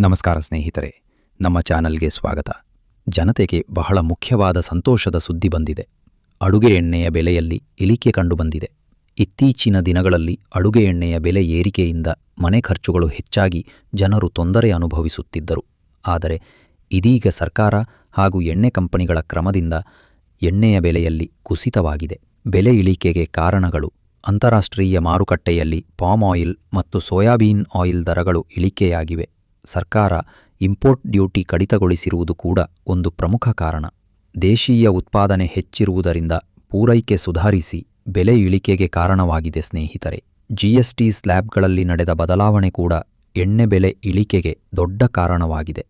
ನಮಸ್ಕಾರ ಸ್ನೇಹಿತರೆ, ನಮ್ಮ ಚಾನಲ್ಗೆ ಸ್ವಾಗತ. ಜನತೆಗೆ ಬಹಳ ಮುಖ್ಯವಾದ ಸಂತೋಷದ ಸುದ್ದಿ ಬಂದಿದೆ. ಅಡುಗೆ ಎಣ್ಣೆಯ ಬೆಲೆಯಲ್ಲಿ ಇಳಿಕೆ ಕಂಡುಬಂದಿದೆ. ಇತ್ತೀಚಿನ ದಿನಗಳಲ್ಲಿ ಅಡುಗೆ ಎಣ್ಣೆಯ ಬೆಲೆ ಏರಿಕೆಯಿಂದ ಮನೆ ಖರ್ಚುಗಳು ಹೆಚ್ಚಾಗಿ ಜನರು ತೊಂದರೆ ಅನುಭವಿಸುತ್ತಿದ್ದರು. ಆದರೆ ಇದೀಗ ಸರ್ಕಾರ ಹಾಗೂ ಎಣ್ಣೆ ಕಂಪನಿಗಳ ಕ್ರಮದಿಂದ ಎಣ್ಣೆಯ ಬೆಲೆಯಲ್ಲಿ ಕುಸಿತವಾಗಿದೆ. ಬೆಲೆ ಇಳಿಕೆಗೆ ಕಾರಣಗಳು ಅಂತಾರಾಷ್ಟ್ರೀಯ ಮಾರುಕಟ್ಟೆಯಲ್ಲಿ ಪಾಮ್ ಆಯಿಲ್ ಮತ್ತು ಸೋಯಾಬೀನ್ ಆಯಿಲ್ ದರಗಳು ಇಳಿಕೆಯಾಗಿವೆ. ಸರ್ಕಾರ ಇಂಪೋರ್ಟ್ ಡ್ಯೂಟಿ ಕಡಿತಗೊಳಿಸಿರುವುದು ಕೂಡ ಒಂದು ಪ್ರಮುಖ ಕಾರಣ. ದೇಶೀಯ ಉತ್ಪಾದನೆ ಹೆಚ್ಚಿರುವುದರಿಂದ ಪೂರೈಕೆ ಸುಧಾರಿಸಿ ಬೆಲೆ ಇಳಿಕೆಗೆ ಕಾರಣವಾಗಿದೆ ಸ್ನೇಹಿತರೆ. ಜಿಎಸ್ಟಿ ಸ್ಲ್ಯಾಬ್ಗಳಲ್ಲಿ ನಡೆದ ಬದಲಾವಣೆ ಕೂಡ ಎಣ್ಣೆ ಬೆಲೆ ಇಳಿಕೆಗೆ ದೊಡ್ಡ ಕಾರಣವಾಗಿದೆ.